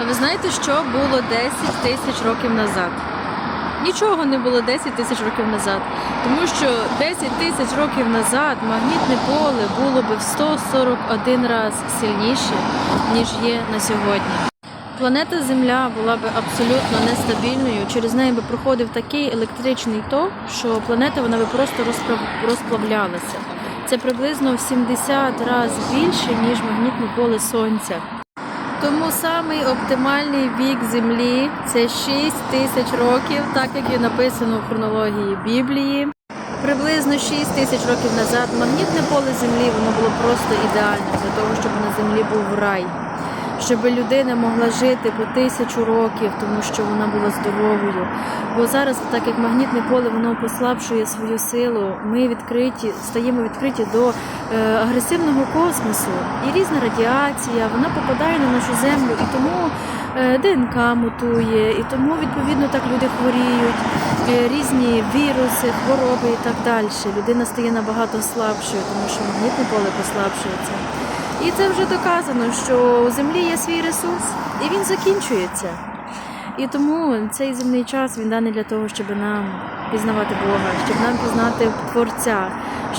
А ви знаєте, що було 10 тисяч років назад? Нічого не було 10 тисяч років назад. Тому що 10 тисяч років назад магнітне поле було би в 141 раз сильніше, ніж є на сьогодні. Планета Земля була би абсолютно нестабільною. Через неї би проходив такий електричний ток, що планета вона би просто розплавлялася. Це приблизно в 70 разів більше, ніж магнітне поле Сонця. Тому самий оптимальний вік Землі це 6 тисяч років, так як і написано в хронології Біблії. Приблизно 6 тисяч років назад магнітне поле Землі воно було просто ідеальне для того, щоб на землі був рай, щоб людина могла жити по тисячу років, тому що вона була здоровою. Бо зараз, так як магнітне поле воно послабшує свою силу, ми відкриті, стаємо відкриті до е, агресивного космосу. І різна радіація вона попадає на нашу землю, і тому е, ДНК мутує, і тому відповідно так люди хворіють, е, різні віруси, хвороби і так далі. Людина стає набагато слабшою, тому що магнітне поле послабшується. І це вже доказано, що у землі є свій ресурс, і він закінчується. І тому цей земний час він даний для того, щоб нам пізнавати Бога, щоб нам пізнати Творця,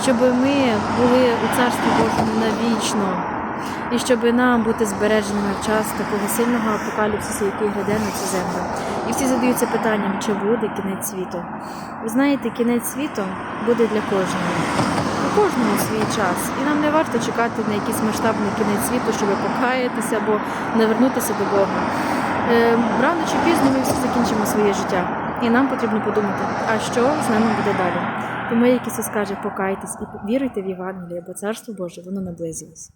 щоб ми були у Царстві Божому навічно, і щоб нам бути збереженими в час такого сильного апокаліпсису, який гряде на цю землю. І всі задаються питанням, чи буде кінець світу. Ви знаєте, кінець світу буде для кожного. У кожного свій час. І нам не варто чекати на якийсь масштабний кінець світу, щоб покаятися або навернутися до Бога. Е, Рано чи пізно ми всі закінчимо своє життя. І нам потрібно подумати, а що з нами буде далі. Тому як Ісус каже, покайтесь і віруйте в Євангеліє, бо Царство Боже, воно наблизилось.